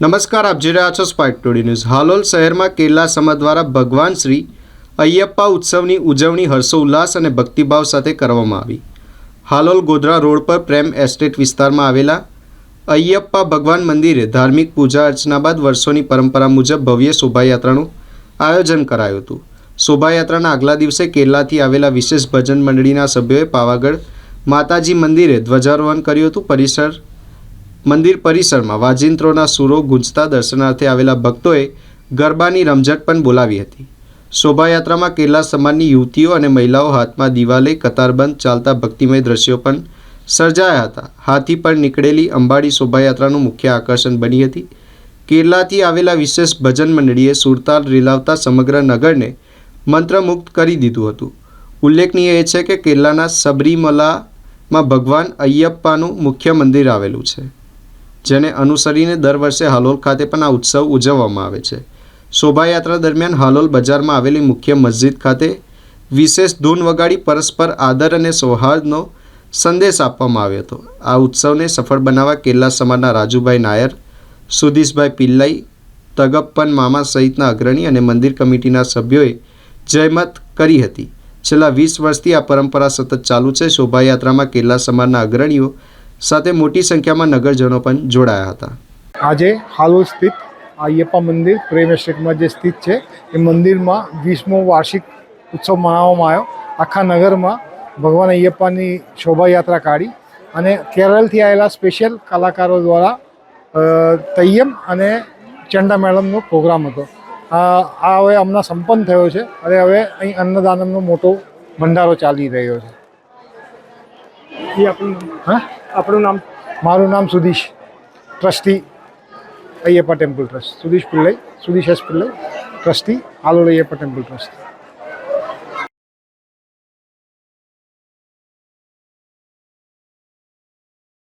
નમસ્કાર, આપ જોઈ રહ્યા છો સ્પાઇક ટુડી ન્યૂઝ હાલોલ શહેરમાં કેરલા સમાજ દ્વારા ભગવાન શ્રી અયપ્પા ઉત્સવની ઉજવણી હર્ષોલ્લાસ અને ભક્તિભાવ સાથે કરવામાં આવી. હાલોલ ગોધરા રોડ પર પ્રેમ એસ્ટેટ વિસ્તારમાં આવેલા અયપ્પા ભગવાન મંદિરે ધાર્મિક પૂજા અર્ચના બાદ વર્ષોની પરંપરા મુજબ ભવ્ય શોભાયાત્રાનું આયોજન કરાયું હતું. શોભાયાત્રાના આગલા દિવસે કેરલાથી આવેલા વિશેષ ભજન મંડળીના સભ્યોએ પાવાગઢ માતાજી મંદિરે ધ્વજારોહણ કર્યું હતું. પરિસર મંદિર પરિસરમાં વાજિંત્રોના સૂરો ગુંજતા દર્શનાર્થે આવેલા ભક્તોએ ગરબાની રમઝટ પણ બોલાવી હતી. શોભાયાત્રામાં કેરલા સમાજની યુવતીઓ અને મહિલાઓ હાથમાં દિવાલે કતારબંધ ચાલતા ભક્તિમય દ્રશ્યો પણ સર્જાયા હતા. હાથી પર નીકળેલી અંબાડી શોભાયાત્રાનું મુખ્ય આકર્ષણ બની હતી. કેરલાથી આવેલા વિશેષ ભજન મંડળીએ સુરતાલ રીલાવતા સમગ્ર નગરને મંત્રમુગ્ધ કરી દીધું હતું. ઉલ્લેખનીય એ છે કે કેરલાના સબરીમલામાં ભગવાન અયપ્પાનું મુખ્ય મંદિર આવેલું છે. જેને અનુસરીને દર વર્ષે હાલોલ ખાતે પણ આ ઉત્સવ ઉજવવામાં આવે છે. શોભાયાત્રા દરમિયાન હાલોલ બજારમાં આવેલી મુખ્ય મસ્જિદ ખાતે વિશેષ ધૂન વગાડી પરસ્પર આદર અને સૌહાર્દનો સંદેશ આપવામાં આવ્યો હતો. આ ઉત્સવને સફળ બનાવવા કેરલા સમાજના રાજુભાઈ નાયર સુધીશભાઈ પિલ્લાઈ, તગપ્પન મામા સહિતના અગ્રણી અને મંદિર કમિટીના સભ્યોએ જયમત કરી હતી. છેલ્લા વીસ વર્ષથી આ પરંપરા સતત ચાલુ છે. શોભાયાત્રામાં કેરલા સમાજના અગ્રણીઓ સાથે મોટી સંખ્યામાં નગરજનો પણ જોડાયા હતા. આજે હાલોલ સ્થિત અયપ્પા મંદિર પ્રેમ એસ્ટેટમાં જે સ્થિત છે, એ મંદિરમાં વીસમો વાર્ષિક ઉત્સવ મનાવવામાં આવ્યો. આખા નગરમાં ભગવાન અયપ્પાની શોભાયાત્રા કાઢી અને કેરળથી આવેલા સ્પેશિયલ કલાકારો દ્વારા તૈયમ અને ચંડા મેડમનો પ્રોગ્રામ હતો. આ આ હવે હમણાં સંપન્ન થયો છે. અને હવે અહીં અન્નદાનમનો મોટો ભંડારો ચાલી રહ્યો છે. એ આપણું હા? આપણું નામ? મારું નામ Sudheesh trustee Ayyappa temple trust. Sudheesh Pillai. Sudheesh S Pillai. Trustee Halol Ayyappa temple trust.